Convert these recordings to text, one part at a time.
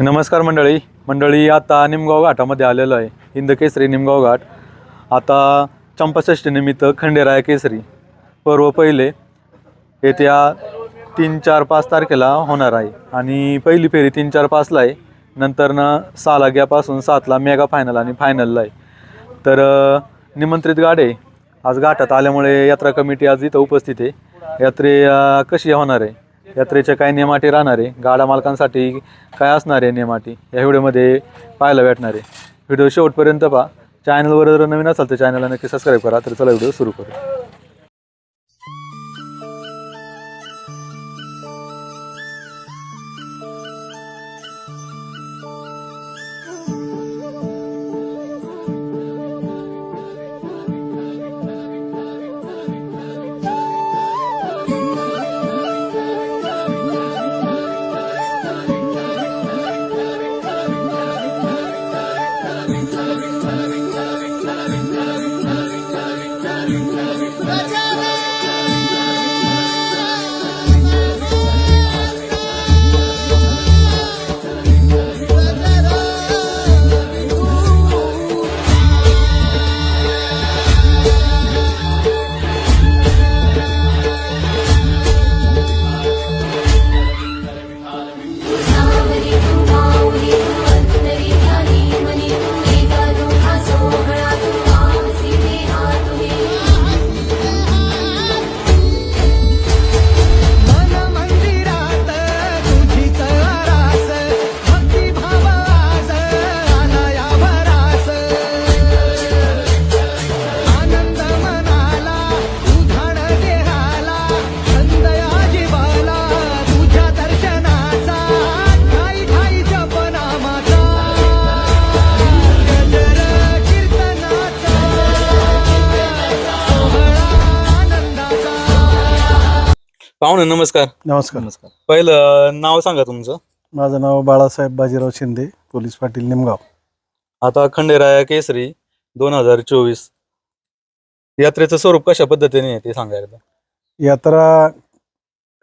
नमस्कार मंडळी. मंडळी आता निमगाव घाटामध्ये आलेलो आहे. हिंद केसरी निमगाव घाट. आता चंपाषष्टीनिमित्त खंडेराया केसरी पर्व पहिले येत्या तीन चार पाच तारखेला होणार आहे. आणि पहिली फेरी तीन चार पाचला आहे. नंतर ना सहा लाग्यापासून सातला मेगा फायनल आणि फायनलला आहे. तर निमंत्रित निमंत्रित गाडे आज घाटात आल्यामुळे यात्रा कमिटी आज इथं उपस्थित आहे. यात्रे कशी होणार आहे? यात्रेच्या काय नियमाटी राहणार आहे गाडा मालकांसाठी काय असणार आहे नियमाटी या व्हिडिओमध्ये पाहायला भेटणार. आहे व्हिडिओ शेवटपर्यंत पहा. चॅनलवर जर नवीन असाल तर चॅनलला नक्की सबस्क्राईब करा. तर चला व्हिडिओ सुरू करू पाहुणे नमस्कार. नमस्कार. नमस्कार. पहिलं नाव सांगा तुमचं. माझं नाव बाळासाहेब बाजीराव शिंदे पोलीस पाटील निमगाव. आता खंडेराया केसरी दोन हजार चोवीस. यात्रेचं स्वरूप कशा पद्धतीने आहे ते सांगा एकदा. यात्रा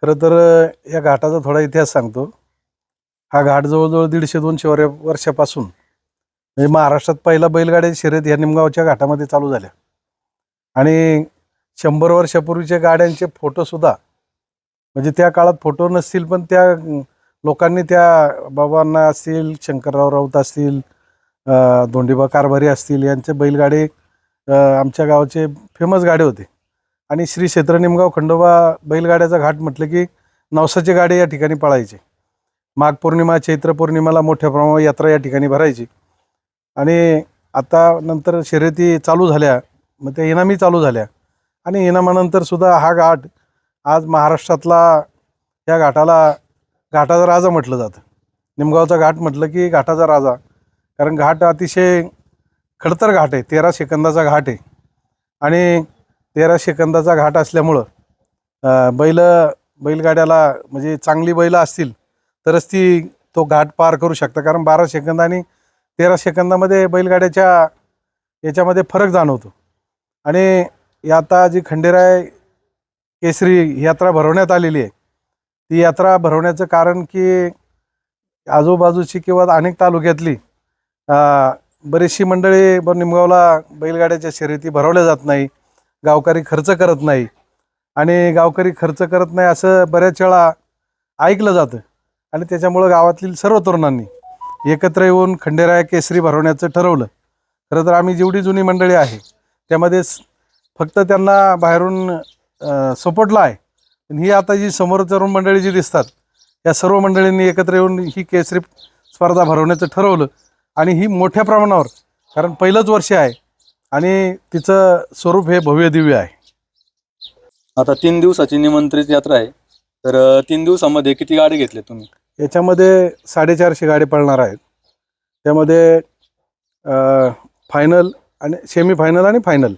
खरं तर या घाटाचा थोडा इतिहास सांगतो. हा घाट जवळजवळ दीडशे दोनशे वर वर्षापासून म्हणजे महाराष्ट्रात पहिला बैलगाडी शर्यत ह्या निमगावच्या घाटामध्ये चालू झाल्या. आणि शंभर वर्षापूर्वीच्या गाड्यांचे फोटोसुद्धा म्हणजे त्या काळात फोटो नसतील पण त्या लोकांनी त्या बाबांना असतील शंकरराव राऊत असतील धोंडीबा कारभारी असतील यांचे बैलगाडे आमच्या गावाचे फेमस गाडे होते. आणि श्री क्षेत्र निमगाव खंडोबा बैलगाड्याचा घाट म्हटलं की नवसाचे गाडे या ठिकाणी पळायचे. माघ पौर्णिमा चैत्र पौर्णिमाला मोठ्या प्रमाणावर यात्रा या ठिकाणी भरायची. आणि आता नंतर शर्यती चालू झाल्या मग त्या इनामी चालू झाल्या. आणि इनामानंतर सुद्धा हा घाट आज महाराष्ट्रातला या घाटाला घाटाचा राजा म्हटलं जातं. निमगावचा घाट म्हटलं की घाटाचा राजा. कारण घाट अतिशय खडतर घाट आहे तेरा सेकंदाचा घाट आहे. आणि तेरा सेकंदाचा घाट असल्यामुळं बैल बैलगाड्याला म्हणजे चांगली बैलं असतील तरच ती तो घाट पार करू शकतं. कारण बारा सेकंद आणि तेरा सेकंदामध्ये बैलगाड्याच्या याच्यामध्ये फरक जाणवतो. आणि आता जी खंडेराय केसरी यात्रा भरवण्यात आलेली आहे. ती यात्रा भरवण्याचं कारण की आजूबाजूची किंवा अनेक तालुक्यातली बरीचशी मंडळी ब निमगावला बैलगाड्याच्या शर्यती भरवल्या जात नाही गावकरी खर्च करत नाही आणि गावकरी खर्च करत नाही असं बऱ्याच वेळा ऐकलं जातं आणि त्याच्यामुळं गावातील सर्व तरुणांनी एकत्र येऊन खंडेराया केसरी भरवण्याचं ठरवलं. खरं तर आम्ही जेवढी जुनी मंडळी आहे त्यामध्ये फक्त त्यांना बाहेरून सपोर्टला आहे. पण ही आता जी समोर तरुण मंडळी जी दिसतात या सर्व मंडळींनी एकत्र येऊन ही केसरी स्पर्धा भरवण्याचं ठरवलं आणि ही मोठ्या प्रमाणावर कारण पहिलंच वर्ष आहे आणि तिचं स्वरूप हे भव्य दिव्य आहे. आता तीन दिवसाची निमंत्रित यात्रा आहे. तर तीन दिवसामध्ये किती गाडी घेतले तुम्ही? याच्यामध्ये साडेचारशे गाडी पळणार आहेत. त्यामध्ये फायनल आणि सेमी फायनल आणि फायनल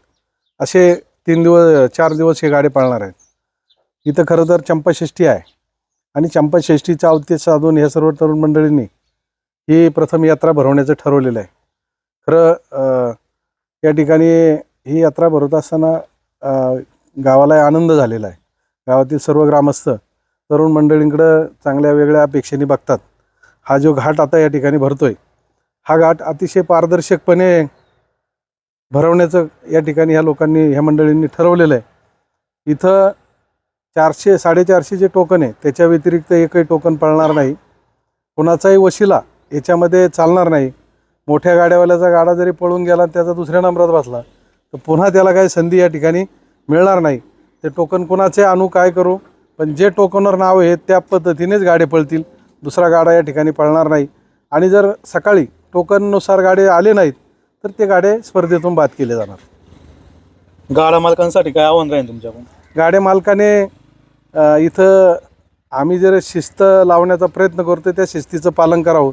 असे तीन दिवस चार दिवस हे गाडी पाळणार आहेत. इथं खरं तर चंपाषष्ठी आहे. आणि चंपाषष्ठीचा अवतेश साधून ह्या सर्व तरुण मंडळींनी ही प्रथम यात्रा भरवण्याचं ठरवलेलं आहे. खरं या ठिकाणी ही यात्रा भरवत असताना गावाला आनंद झालेला आहे. गावातील सर्व ग्रामस्थ तरुण मंडळींकडं चांगल्या वेगळ्या अपेक्षेने बघतात. हा जो घाट आता या ठिकाणी भरतोय हा घाट अतिशय पारदर्शकपणे भरवण्याचं या ठिकाणी ह्या लोकांनी ह्या मंडळींनी ठरवलेलं आहे. इथं चारशे साडेचारशे जे टोकन आहे त्याच्या व्यतिरिक्त एकही टोकन पळणार नाही. कोणाचाही वशिला याच्यामध्ये चालणार नाही. मोठ्या गाड्यावाल्याचा गाडा जरी पळून गेला आणि त्याचा दुसऱ्या नंबरात बसला तर पुन्हा त्याला काही संधी या ठिकाणी मिळणार नाही. ते टोकन कोणाचे आणू काय करू? पण जे टोकनवर नाव आहे त्या पद्धतीनेच गाडे पळतील. दुसरा गाडा या ठिकाणी पळणार नाही. आणि जर सकाळी टोकननुसार गाडे आले नाहीत तर ते गाडे स्पर्धेतून बाद केले जाणार. गाडा मालकांसाठी काय आव्हान राहील तुमच्याकडून? गाड्या मालकाने इथं आम्ही जर शिस्त लावण्याचा प्रयत्न करतो त्या शिस्तीचं पालन करावं.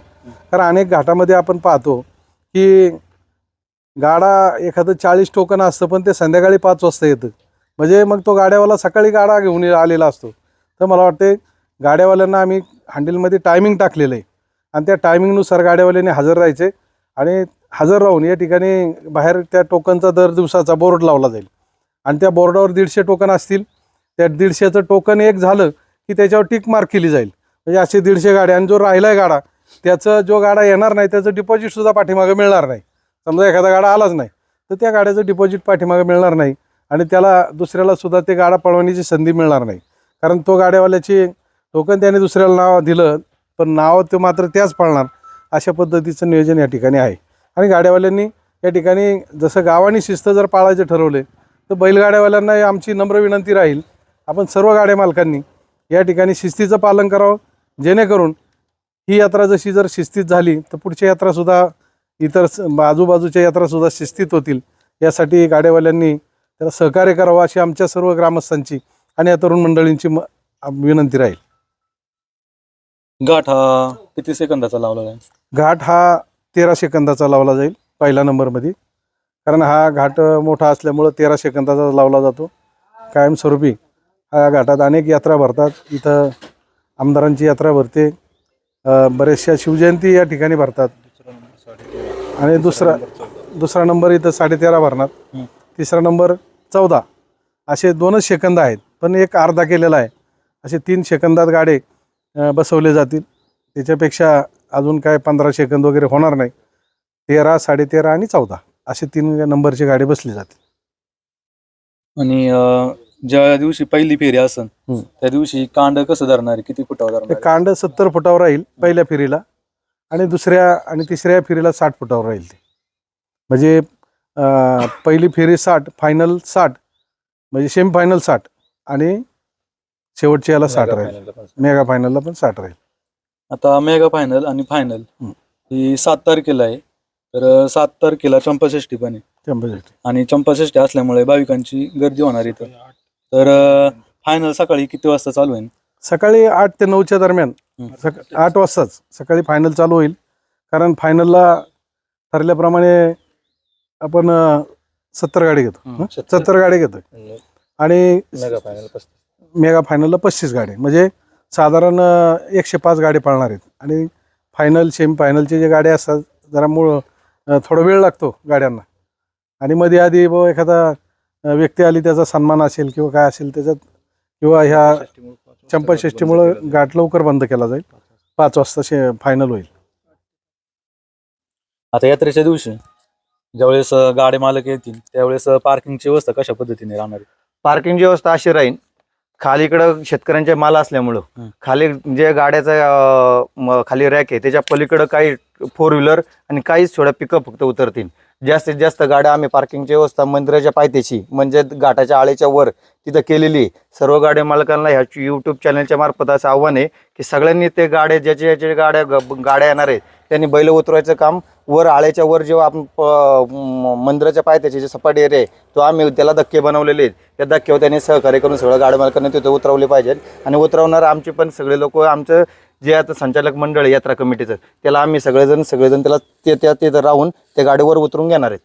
कारण अनेक घाटामध्ये आपण पाहतो की गाडा एखादं चाळीस टोकन असतं पण ते संध्याकाळी पाच वाजता येतं. म्हणजे मग तो गाड्यावाला सकाळी गाडा घेऊन आलेला असतो. तर मला वाटते गाड्यावाल्यांना आम्ही हँडलमध्ये टायमिंग टाकलेलं आहे. आणि त्या टायमिंगनुसार गाड्यावाल्याने हजर राहायचे आणि हजर राहून या ठिकाणी बाहेर त्या टोकनचा दर दिवसाचा बोर्ड लावला जाईल. आणि त्या बोर्डावर दीडशे टोकन असतील. त्या दीडशेचं टोकन एक झालं की त्याच्यावर टिक मार्क केली जाईल. म्हणजे असे दीडशे गाड्या आणि जो राहिलाय गाडा त्याचं जो गाडा येणार नाही त्याचं डिपॉझिटसुद्धा पाठीमागं मिळणार नाही. समजा एखादा गाडा आलाच नाही तर त्या गाड्याचं डिपॉझिट पाठीमागं मिळणार नाही आणि त्याला दुसऱ्याला सुद्धा ते गाडा पळवण्याची संधी मिळणार नाही. कारण तो गाड्यावाल्याची टोकन त्याने दुसऱ्याला नाव दिलं पण नाव ते मात्र त्याच पळणार अशा पद्धतीचं नियोजन या ठिकाणी आहे. आणि गाड्यावाल्यांनी या ठिकाणी जसं गावाने शिस्त जर पाळायचे ठरवले तर बैलगाड्यावाल्यांना आमची नम्र विनंती राहील. आपण सर्व गाड्या मालकांनी या ठिकाणी शिस्तीचं पालन करावं जेणेकरून ही यात्रा जशी जर शिस्तीत झाली तर पुढच्या यात्रासुद्धा इतर आजूबाजूच्या यात्रासुद्धा शिस्तीत होतील. यासाठी गाड्यावाल्यांनी त्याला सहकार्य करावं अशी आमच्या सर्व ग्रामस्थांची आणि या तरुण मंडळींची म विनंती राहील. घाट हा किती सेकंदाचा लावला घाट हा तेरा सेकंदाचा लावला जाईल पहिल्या नंबरमध्ये. कारण हा घाट मोठा असल्यामुळं तेरा सेकंदाचा लावला जातो. कायमस्वरूपी हा घाटात अनेक यात्रा भरतात. इथं आमदारांची यात्रा भरते. बऱ्याचशा शिवजयंती या ठिकाणी भरतात. आणि दुसरा दुसरा नंबर इथं साडेतेरा भरणार. तिसरा नंबर चौदा. असे दोनच सेकंद आहेत. पण एक अर्धा केलेला आहे. असे तीन सेकंदात गाडे बसवले जातील. त्याच्यापेक्षा अजून काय पंधरा सेकंद वगैरे होणार नाही तेरा साडेतेरा आणि चौदा असे तीन नंबरचे गाडी बसले जातील आणि अं, ज्या दिवशी पहिली फेरी असन हम्म. त्या दिवशी कांड कसं धरणार आहे? किती फुटावर धरणार ते आहे? कांड सत्तर फुटावर राहील पहिल्या फेरीला आणि दुसऱ्या आणि तिसऱ्या फेरीला साठ फुटावर राहील ते म्हणजे अं, पहिली फेरी साठ फायनल साठ म्हणजे सेमी फायनल साठ आणि शेवटच्या याला साठ राहील मेगा फायनलला पण साठ राहील आता मेगा फायनल आणि फायनल. ही सात तारखेला आहे. तर सात तारखेला चंपाषष्ठी पण आहे. चंपाषष्ठी. आणि चंपाषष्ठी असल्यामुळे भाविकांची गर्दी होणार इथं. तर फायनल सकाळी किती वाजता चालू आहे? सकाळी आठ ते नऊच्या दरम्यान. हं. सक आठ वाजताच. सकाळी फायनल चालू होईल. कारण फायनलला ठरल्याप्रमाणे आपण सत्तर गाडी घेतो. हं? सत्तर गाडी घेतो आणि मेगा फायनलला पस्तीस गाडी. म्हणजे साधारण एकशे पाच गाडी पळणार आहेत. आणि फायनल सेमी फायनलचे जे गाड्या असतात जरा मूळ थोडा वेळ लागतो गाड्यांना. आणि मध्ये आधी ब एखादा व्यक्ती आली त्याचा सन्मान असेल किंवा काय असेल त्याच्यात किंवा ह्या चंपाषष्टीमुळं घाट लवकर बंद केला जाईल. पाच वाजता शे फायनल होईल. आता यात्रेच्या दिवशी ज्यावेळेस गाडे मालक येतील त्यावेळेस पार्किंगची व्यवस्था कशा पद्धतीने राहणार आहे? पार्किंगची व्यवस्था अशी राहील खालीकडं शेतकऱ्यांचे माल असल्यामुळं. खाली जे गाड्याचा खाली रॅक आहे त्याच्या पलीकडं काही फोर व्हीलर आणि काहीच थोड्या पिकअप फक्त उतरतील. जास्तीत जास्त गाड्या आम्ही पार्किंगची व्यवस्था मंदिराच्या पायथ्याशी म्हणजे घाटाच्या आळेच्या वर तिथं केलेली. आहे. सर्व गाड्या मालकांना ह्या यूट्यूब चॅनलच्या मार्फत असं आव्हान आहे की सगळ्यांनी ते गाड्या ज्याच्या ज्याच्या गाड्या ग- गाड्या येणार आहेत त्यांनी बैल उतरवायचं काम. वर आळ्याच्या वर जेव्हा आपण प- मंदिराच्या पायथ्याचे जे सपाटी एरिया आहे तो आम्ही त्याला धक्के बनवलेले आहेत. त्या धक्क्यावर त्यांनी सहकार्य करून सगळं गाड्या मालकांनी तिथे उतरवले पाहिजेत. आणि उतरवणार आमचे पण सगळे लोक आमचं जे आता संचालक मंडळ यात्रा कमिटीचं त्याला आम्ही सगळेजण सगळेजण त्याला ते त्या तिथं राहून त्या गाडीवर उतरून घेणार आहेत.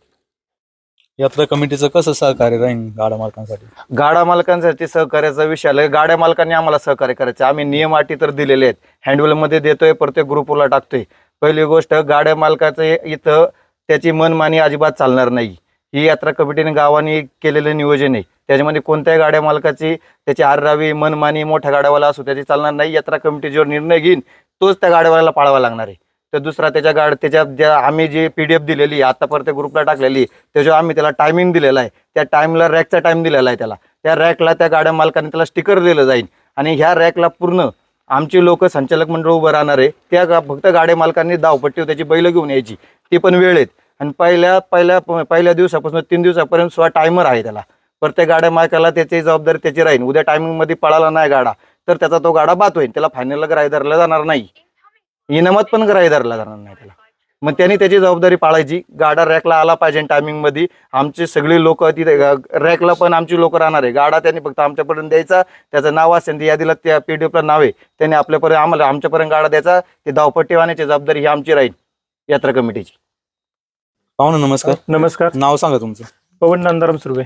यात्रा कमिटीचं कसं सहकार्य राहील गाडा मालकांसाठी? गाडा मालकांसाठी सहकार्याचा विषय आला. गाड्या मालकांनी आम्हाला सहकार्य करायचं. आम्ही नियम अटी तर दिलेले आहेत. हँडवेलमध्ये देतोय प्रत्येक ग्रुपला टाकतोय. पहिली गोष्ट गाड्या मालकाचं इथं त्याची मनमानी अजिबात चालणार नाही. ही यात्रा कमिटीने गावाने केलेलं नियोजन आहे. त्याच्यामध्ये कोणत्याही गाड्या मालकाची त्याची आररावी मनमानी मोठ्या गाड्यावाला असो त्याची चालणार नाही. यात्रा कमिटी जो निर्णय घेईन तोच त्या गाड्यावाल्याला पाळावा लागणार आहे. तर दुसरा त्याच्या गाड त्याच्या ज्या आम्ही जी पी डी एफ दिलेली आहे, आतापर्यंत ग्रुपला टाकलेली त्याच्यावर आम्ही त्याला टायमिंग दिलेला आहे. त्या टाईमला रॅकचा टाईम दिलेला आहे त्याला. त्या रॅकला त्या गाड्या मालकाने त्याला स्टिकर दिलं जाईल. आणि ह्या रॅकला पूर्ण आमची लोक संचालक मंडळ उभं राहणार आहे. त्या गा- फक्त गाड्या मालकांनी धावपट्टी त्याची बैल घेऊन यायची. ती पण वेळेत आणि पहिल्या पहिल्या पहिल्या दिवसापासून तीन दिवसापर्यंत सुद्धा टायमर आहे त्याला. प्रत्येक गाड्या मालकाला त्याची जबाबदारी त्याची राहील उद्या टायमिंगमध्ये पळाला नाही गाडा तर त्याचा तो गाडा बाद होईल. त्याला फायनलला ग्राही धरला जाणार नाही. इनामात पण ग्राही धरला जाणार नाही त्याला. मग त्यांनी त्याची जबाबदारी पाळायची. गाडा रॅकला आला पाहिजे टायमिंगमध्ये. आमची सगळी लोक तिथे रॅकला पण आमची लोक राहणार आहे. गाडा त्यांनी फक्त आमच्यापर्यंत द्यायचा. त्याचं नाव असेल यादीला त्या पी डी एफला नाव आहे. त्यांनी आपल्यापर्यंत आम्हाला आमच्यापर्यंत गाडा द्यायचा. ते धावपट्टी वाहण्याची जबाबदारी ही आमची राहील यात्रा कमिटीची. पाहुणे नमस्कार. नमस्कार. नाव सांगा तुमचं. पवन नंदाराम सुर्वे.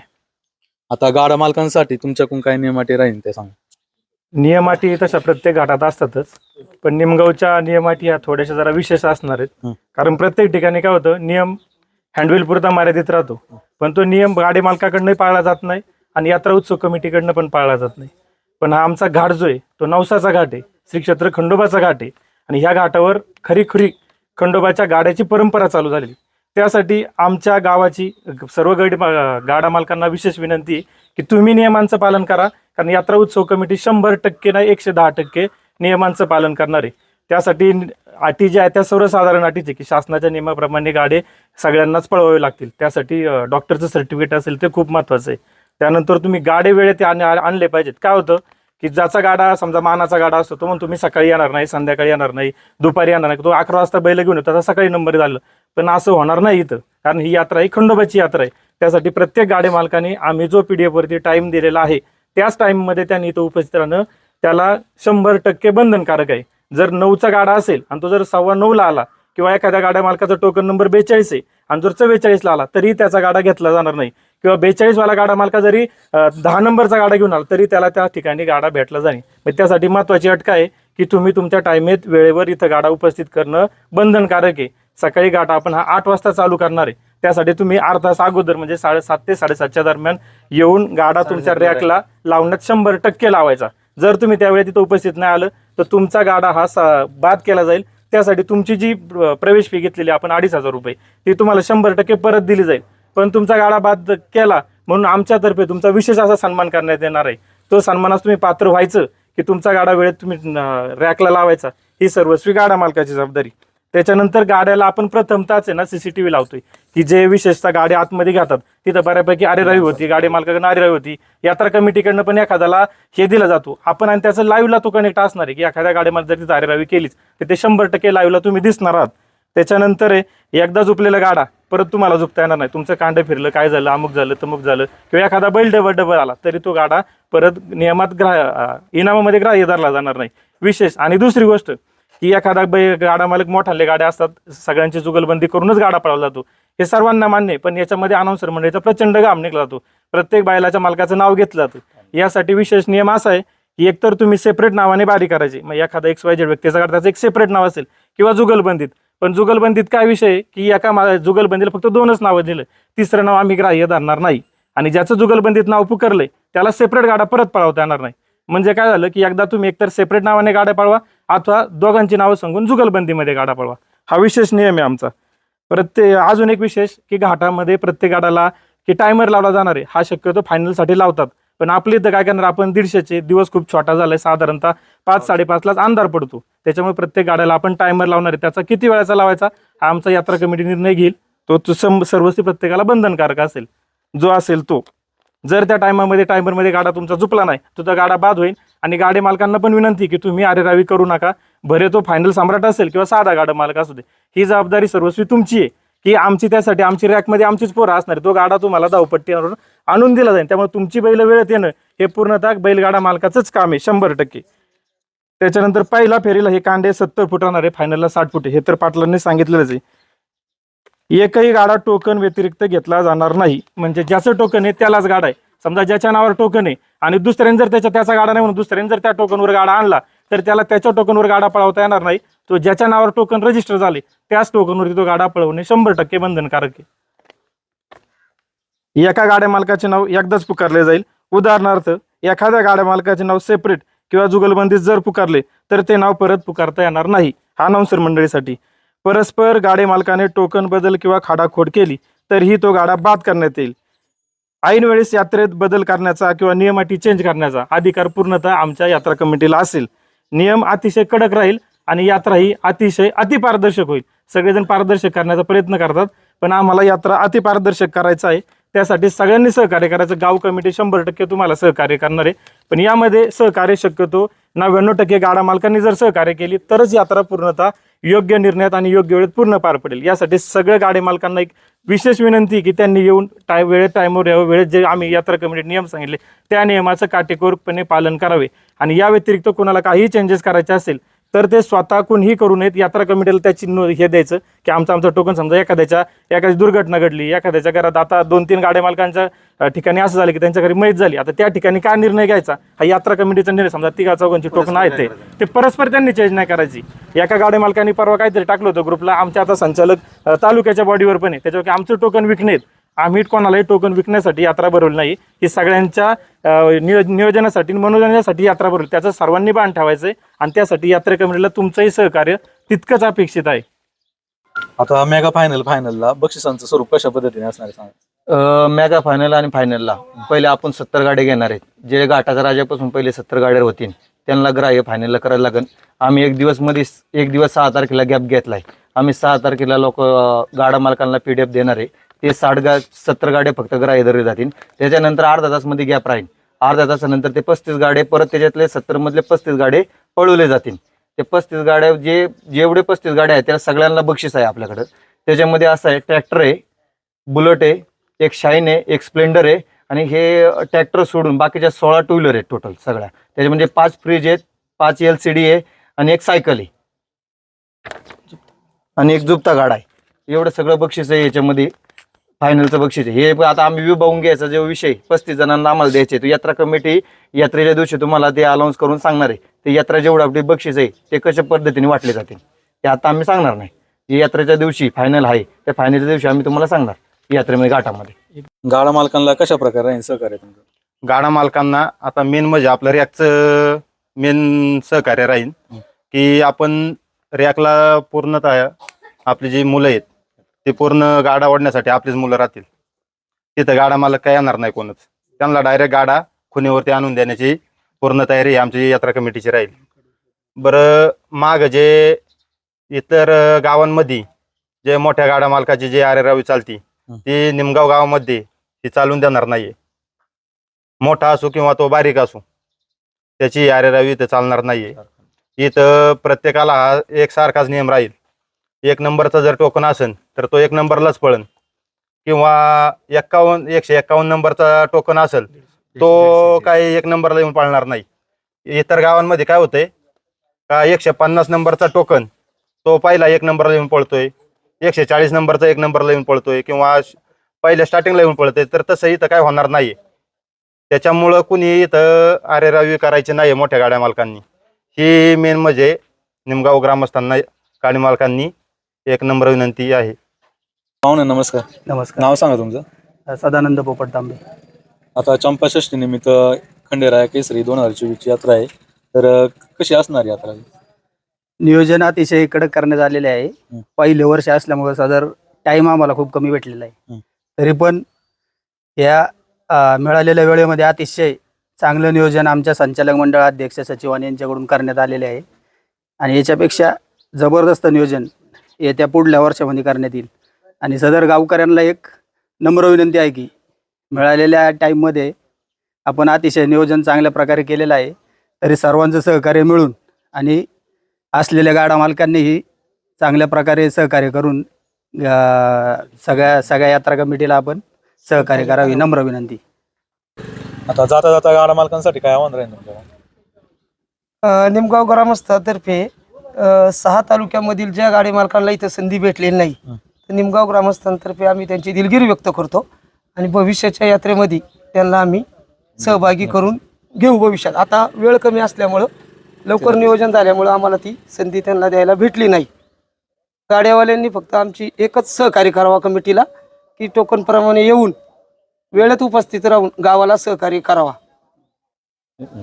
आता गाडा मालकांसाठी तुमच्याकडून काय नियमाटी राहील ते सांगा. नियमाटी तशा प्रत्येक घाटात असतातच पण निमगावच्या नियमाटी ह्या थोड्याशा जरा विशेष असणार आहेत. हं. कारण प्रत्येक ठिकाणी काय होतं नियम हँडवेल पुरता मर्यादित राहतो. पण तो नियम गाडी मालकाकडनंही पाळला जात नाही आणि यात्रा उत्सव कमिटीकडनं पण पाळला जात नाही. पण हा आमचा घाट जो आहे तो नवसाचा घाट आहे. श्री क्षेत्र खंडोबाचा घाट आहे. आणि ह्या घाटावर खरी खरी खंडोबाच्या गाड्याची परंपरा चालू झालेली. त्यासाठी आमच्या गावाची सर्व गडी गाडा मालकांना विशेष विनंती आहे की तुम्ही नियमांचं पालन करा. कारण यात्रा उत्सव कमिटी शंभर टक्के नाही एकशे दहा टक्के नियमांचं पालन करणार आहे. त्यासाठी अटी ज्या आहेत त्या सर्वसाधारण अटीचे की शासनाच्या नियमाप्रमाणे गाडे सगळ्यांनाच पळवावे लागतील. त्यासाठी डॉक्टरचं सर्टिफिकेट असेल ते खूप महत्त्वाचं आहे. त्यानंतर तुम्ही गाडे वेळेत आण- आणले पाहिजेत. काय होतं? की ज्याचा गाडा समजा मानाचा गाडा असतो तो म्हणतो तुम्ही सकाळी येणार नाही संध्याकाळी येणार नाही दुपारी येणार नाही. तो अकरा वाजता बैल घेऊन येतो त्याचा सकाळी नंबर झालं. पण असं होणार नाही इथं कारण ही यात्रा ही खंडोबाची यात्रा आहे. त्यासाठी प्रत्येक गाडी मालकाने आम्ही जो पी डी एफवरती टाईम दिलेला आहे त्याच टाईममध्ये त्यांनी इथं उपस्थित राहणं त्याला शंभर टक्के बंधनकारक आहे. जर नऊचा गाडा असेल आणि तो जर सव्वा नऊला आला किंवा एखाद्या गाड्या मालकाचा टोकन नंबर बेचाळीस आहे आणि जर चव्वेचाळीसला आला तरी त्याचा गाडा घेतला जाणार नाही. किंवा बेचाळीसवाला गाडा मालका जरी दहा नंबरचा गाडा घेऊन आला तरी त्याला त्या ठिकाणी गाडा भेटला जाईल मग त्यासाठी महत्वाची अटक आहे की तुम्ही तुमच्या टाइमेत वेळेवर इथं गाडा उपस्थित करणं बंधनकारक आहे. सकाळी गाडा आपण हा आठ वाजता चालू करणार आहे. त्यासाठी तुम्ही अर्धा तास अगोदर म्हणजे साडेसात ते साडेसातच्या दरम्यान येऊन गाडा तुमच्या रॅकला लावण्यात शंभर टक्के लावायचा. जर तुम्ही त्यावेळी तिथं उपस्थित नाही आलं तर तुमचा गाडा हा सा- बाद केला जाईल. त्यासाठी तुमची जी प्र- प्रवेश फी घेतलेली आपण अडीच हजार रुपये ती तुम्हाला शंभर टक्के परत दिली जाईल. पण तुमचा गाडा बाद केला म्हणून आमच्यातर्फे तुमचा विशेष असा सन्मान करण्यात येणार आहे. तो सन्मानास तुम्ही पात्र व्हायचं की तुमचा गाडा वेळेत तुम्ही रॅकला लावायचा. ही सर्वस्वी गाडा मालकाची जबाबदारी. त्याच्यानंतर गाड्याला आपण प्रथमताच आहे ना सीसीटीव्ही लावतोय. की जे विशेषतः गाडी आतमध्ये घातात तिथं बऱ्यापैकी आरेरावी होती गाडी मालकाकडनं आरेरावी होती. यात्रा कमिटीकडनं पण एखाद्याला हे दिला जातो. आपण आणि त्याचं लाईव्हला तो कनेक्ट असणार आहे की एखाद्या गाडीमध्ये जर तिथं आरेरावी केलीच तर ते शंभर टक्के लाईव्हला तुम्ही दिसणार आहात. त्याच्यानंतर आहे एकदा झोपलेला गाडा. परत तुम्हाला झोपता येणार नाही. तुमचं कांड फिरलं काय झालं अमुक झालं तमुक झालं किंवा एखादा बैल डबल डबल आला तरी तो गाडा परत नियमात ग्राह इनामामध्ये ग्राह्य धरला जाणार नाही. विशेष. आणि दुसरी गोष्ट की एखादा बै गाडा मालक मोठाले गाड्या असतात सगळ्यांची जुगलबंदी करूनच गाडा पळवला जातो. हे सर्वांना मान्य आहे पण याच्यामध्ये अनाऊन्सर मंडळीचा म्हणजे प्रचंड घाम निघला जातो. प्रत्येक बैलाच्या मालकाचं नाव घेतलं जातं. यासाठी विशेष नियम असा आहे की एकतर तुम्ही सेपरेट नावाने बारी करायची. मग एखादा एक्स वाय झेड व्यक्तीचा गाडा त्याचं एक सेपरेट नाव असेल किंवा जुगलबंदीत. पण जुगलबंदीत काय विषय आहे? की एका मा- जुगलबंदीला फक्त दोनच नावं दिलं. तिसरं नाव आम्ही ग्राह्य धरणार नाही. आणि ज्याचं जुगलबंदीत नाव पुकारलंय त्याला सेपरेट गाडा परत पळवता येणार नाही. म्हणजे काय झालं की एकदा तुम्ही एकतर सेपरेट नावाने गाड्या पळवा अथवा दोघांची नावं सांगून जुगलबंदीमध्ये गाडा पळवा. हा विशेष नियम आहे आमचा. परत ते अजून एक विशेष की घाटामध्ये प्रत्येक गाडाला की टायमर लावला जाणार आहे हा शक्यतो फायनलसाठी लावतात. पण आपली इथं काय करणार आपण दीडशेचे दिवस खूप छोटा झालाय साधारणतः पाच साडेपाचलाच अंधार पडतो. त्याच्यामुळे प्रत्येक गाड्याला आपण टायमर लावणार आहे. त्याचा किती वेळाचा लावायचा? हा आमचा यात्रा कमिटी निर्णय घेईल. तो सर्वस्वी प्रत्येकाला बंधनकारक असेल. जो असेल तो. जर त्या टायमामध्ये टायमरमध्ये गाडा तुमचा चुकला नाही तर तो गाडा बाद होईल. आणि गाडी मालकांना पण विनंती की तुम्ही अरेरावी करू नका. भरे तो फायनल सम्राट असेल किंवा साधा गाडा मालक असू दे. ही जबाबदारी सर्वस्वी तुमची आहे. की आमची त्यासाठी आमची रॅकमध्ये आमचीच पोरं असणार आहे. तो गाडा तुम्हाला धावपट्टीवरून आणून दिला जाईल. त्यामुळे तुमची बैल वेळेत येणं हे पूर्णतः बैलगाडा मालकाचंच काम आहे शंभर टक्के. त्याच्यानंतर पहिला फेरीला हे कांडे सत्तर फूट राहणार आहे फायनलला साठ फुट. हे तर पाटलांनी सांगितलेलंच आहे. एकही गाडा टोकन व्यतिरिक्त घेतला जाणार नाही. म्हणजे ज्याचं टोकन आहे त्यालाच गाडा आहे. समजा ज्याच्या नावावर टोकन आहे आणि दुसऱ्याने जर त्याच्या त्याचा गाडा नाही म्हणून दुसऱ्याने जर त्या टोकनवर गाडा आणला तर त्याला त्याच्या टोकनवर गाडा पळवता येणार नाही. तो ज्याच्या नावावर टोकन रजिस्टर झाले त्याच टोकनवरती तो गाडा पळवणे शंभर टक्के बंधनकारक आहे. एका गाड्या मालकाचे नाव एकदाच पुकारले जाईल. उदाहरणार्थ एखाद्या गाड्या मालकाचे नाव सेपरेट किंवा जुगलबंदीत जर पुकारले तर ते नाव परत पुकारता येणार नाही हा नवसर मंडळीसाठी. परस्पर गाडी मालकाने टोकन बदल किंवा खाडाखोड केली तरीही तो गाडा बाद करण्यात येईल. ऐन वेळेस यात्रेत बदल करण्याचा किंवा नियम अटी चेंज करण्याचा अधिकार पूर्णतः आमच्या यात्रा कमिटीला असेल. नियम अतिशय कडक राहील आणि यात्रा ही अतिशय अतिपारदर्शक होईल. सगळेजण पारदर्शक करण्याचा प्रयत्न करतात पण आम्हाला यात्रा अतिपारदर्शक करायचं आहे. त्यासाठी सगळ्यांनी सहकार्य करायचं. गाव कमिटी शंभर टक्के तुम्हाला सहकार्य करणार आहे. पण यामध्ये सहकार्य शक्यतो नव्याण्णव टक्के गाडा मालकांनी जर सहकार्य केली तरच यात्रा पूर्णतः योग्य निर्णयात आणि योग्य वेळेत पूर्ण पार पडेल. यासाठी सगळ्या गाडी मालकांना एक विशेष विनंती की त्यांनी येऊन टाय वेळेत टायमवर यावं. वेळेत जे आम्ही यात्रा कमिटी नियम सांगितले त्या नियमाचं काटेकोरपणे पालन करावे. आणि या व्यतिरिक्त कोणाला काही चेंजेस करायचे असेल तर ते स्वतः कोणीही करू नयेत. यात्रा कमिटीला त्याची हे द्यायचं की आमचं आमचं टोकन समजा एखाद्याच्या एखादी दुर्घटना घडली एखाद्याच्या घरात आता दोन तीन गाड्या मालकांच्या ठिकाणी असं झालं की त्यांच्या घरी मैत झाली. आता त्या ठिकाणी काय निर्णय घ्यायचा? हा यात्रा कमिटीचा निर्णय. समजा तिघा चौघांची टोकन आहेत ते. ते परस्पर त्यांनी चेंज नाही करायची. एका गाड्या मालकांनी परवा काहीतरी टाकलं होतं ग्रुपला आमच्या आता संचालक तालुक्याच्या बॉडीवर पण आहे. त्याच्यावर आमचं टोकन विकणेत आम्ही कोणालाही टोकन विकण्यासाठी यात्रा भरवली नाही. ही सगळ्यांच्या नियो नियोजनासाठी मनोरंजनासाठी यात्रा भरवली. त्याचं सर्वांनी बाण ठेवायचं आहे आणि त्यासाठी यात्रा कमिटीला तुमचंही सहकार्य तितकंच अपेक्षित आहे. आता मेगा फायनल फायनलला बक्षिसांचं स्वरूप कशा पद्धतीने असणार आहे सांगा? मेगा फायनल आणि फायनलला पहिले आपण सत्तर गाड्या घेणार आहेत. जे घाटाच्या राजापासून पहिले सत्तर गाड्या होतील त्यांना ग्राह्य फायनलला करायला लागेल. आम्ही एक दिवसमध्ये एक दिवस सहा तारखेला गॅप घेतलाय. आम्ही सहा तारखेला लोक गाडा मालकांना पी डी एफ देणार आहे. ते साठ गा सत्तर गाड्या फक्त ग्राह्य धरले जातील. त्याच्यानंतर अर्धा तासमध्ये गॅप राहील. अर्धा तासानंतर ते पस्तीस गाडे परत त्याच्यातले सत्तर मधले पस्तीस गाडे पळवले जातील. ते पस्तीस गाड्या जे जेवढे पस्तीस गाड्या आहेत त्या सगळ्यांना बक्षीस आहे आपल्याकडं. त्याच्यामध्ये असं आहे ट्रॅक्टर आहे बुलेट आहे एक शाईन आहे एक स्प्लेंडर आहे आणि हे ट्रॅक्टर सोडून बाकीच्या सोळा टू व्हीलर आहेत टोटल सगळ्या. त्याच्यामध्ये पाच फ्रीज आहेत पाच एल सी डी आहे आणि एक सायकल आहे. आणि एक जुपता गाडा आहे. एवढं सगळं बक्षीस आहे याच्यामध्ये. फायनलचं बक्षीस आहे. हे आता आम्ही विभागून घ्यायचा जो विषय पस्तीस जणांना आम्हाला द्यायचे तो यात्रा कमिटी यात्रेच्या दिवशी तुम्हाला ते अलाउन्स करून सांगणार आहे. ते यात्रा जेवढं आपली बक्षीस आहे ते कशा पद्धतीने वाटले जातील ते आता आम्ही सांगणार नाही. जे यात्रेच्या दिवशी फायनल आहे त्या फायनलच्या दिवशी आम्ही तुम्हाला सांगणार यात्रेमध्ये घाटामध्ये. गाडा मालकांना कशा प्रकारे राहील सहकार्य तुमचं? गाडा मालकांना आता मेन म्हणजे आपलं रॅकचं मेन सहकार्य राहील की आपण रॅकला पूर्णतः आपली जी मुलं आहेत ते पूर्ण गाडा ओढण्यासाठी आपलीच मुलं राहतील. तिथं गाडा मालक काय येणार नाही कोणच. त्यांना डायरेक्ट गाडा खुणीवरती आणून देण्याची पूर्ण तयारी आमची यात्रा कमिटीची राहील. बरं माग जे इतर गावांमध्ये जे मोठ्या गाडा मालकाची जे आरेरावी चालती ती निमगाव गावामध्ये ती चालून देणार नाहीये. मोठा असो किंवा तो बारीक असो त्याची आरेरावी इथं चालणार नाहीये. इथं प्रत्येकाला हा एक सारखाच नियम राहील. एक नंबरचा जर टोकन असेल तर तो एक नंबरलाच पळन. किंवा एक्कावन्न एकशे एक्कावन्न नंबरचा टोकन असेल तो काही एक नंबरला येऊन पाळणार नाही. इतर गावांमध्ये काय होतंय का एकशे पन्नास नंबरचा टोकन तो पहिला एक नंबरला येऊन पळतोय. एकशे चाळीस नंबरचा एक नंबरला येऊन पळतोय. किंवा पहिल्या स्टार्टिंगला येऊन पळतोय. तर तसं इथं काय होणार नाही त्याच्यामुळं कुणी इथं आरेरावी करायची नाही मोठ्या गाड्या मालकांनी. ही मेन म्हणजे निमगाव ग्रामस्थांना गाडी मालकांनी एक नंबर विनंती आहे. पाहुणे नमस्कार. नमस्कार. नाव सांगा तुमचं. सदानंद पोपट तांबे. आता चंपाषष्ठी निमित्त खंडेराया केसरी दोन हजार चोवीसची यात्रा आहे. तर कशी असणार यात्रा? नियोजन अतिशय कडक करण्यात आलेले आहे. हं. पहिले वर्ष असल्यामुळे सदर टाइम आम्हाला खूप कमी भेटलेला आहे. तरी पण या अं, मिळालेल्या वेळेमध्ये अतिशय चांगलं नियोजन आमच्या संचालक मंडळ अध्यक्ष सचिवान यांच्याकडून करण्यात आलेले आहे. आणि याच्यापेक्षा जबरदस्त नियोजन येत्या पुढल्या वर्षामध्ये करण्यात येईल. आणि सदर गावकऱ्यांना एक नम्र विनंती आहे की मिळालेल्या टाईममध्ये आपण अतिशय नियोजन चांगल्या प्रकारे केलेलं आहे. तरी सर्वांचं सहकार्य मिळून आणि असलेल्या गाडा मालकांनीही चांगल्या प्रकारे सहकार्य करून सगळ्या सगळ्या यात्रा कमिटीला आपण सहकार्य करावी नम्र विनंती. आता जाता जाता गाडा मालकांसाठी काय आव्हान राहील तुमचं अ, निमगाव ग्रामस्थातर्फे सहा तालुक्यामधील ज्या गाडी मालकांना इथं संधी भेटलेली नाही तर निमगाव ग्रामस्थांतर्फे आम्ही त्यांची दिलगिरी व्यक्त करतो आणि भविष्याच्या यात्रेमध्ये त्यांना आम्ही सहभागी करून घेऊ भविष्यात. आता वेळ कमी असल्यामुळं लवकर नियोजन झाल्यामुळं आम्हाला ती संधी त्यांना द्यायला भेटली नाही. गाड्यावाल्यांनी फक्त आमची एकच सहकार्य करावा कमिटीला की टोकनप्रमाणे येऊन वेळेत उपस्थित राहून गावाला सहकार्य करावा.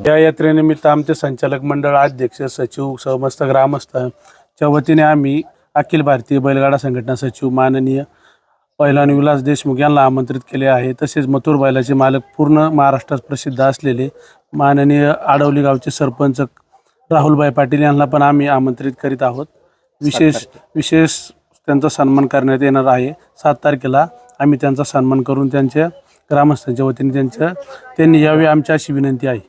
या यात्रेनिमित्त आमचे संचालक मंडळ अध्यक्ष सचिव समस्त ग्रामस्थांच्या वतीने आम्ही अखिल भारतीय बैलगाडा संघटना सचिव माननीय पैलवान विलास देशमुख यांना आमंत्रित केले आहे. तसेच मथुर बैलाचे मालक पूर्ण महाराष्ट्रात प्रसिद्ध असलेले माननीय आडवली गावचे सरपंच राहुलभाई पाटील यांना पण आम्ही आमंत्रित करीत आहोत. विशेष विशेष त्यांचा सन्मान करण्यात येणार आहे. सात तारखेला आम्ही त्यांचा सन्मान करून त्यांच्या ग्रामस्थांच्या वतीने त्यांच्या त्यांनी यावे आमची अशी विनंती आहे.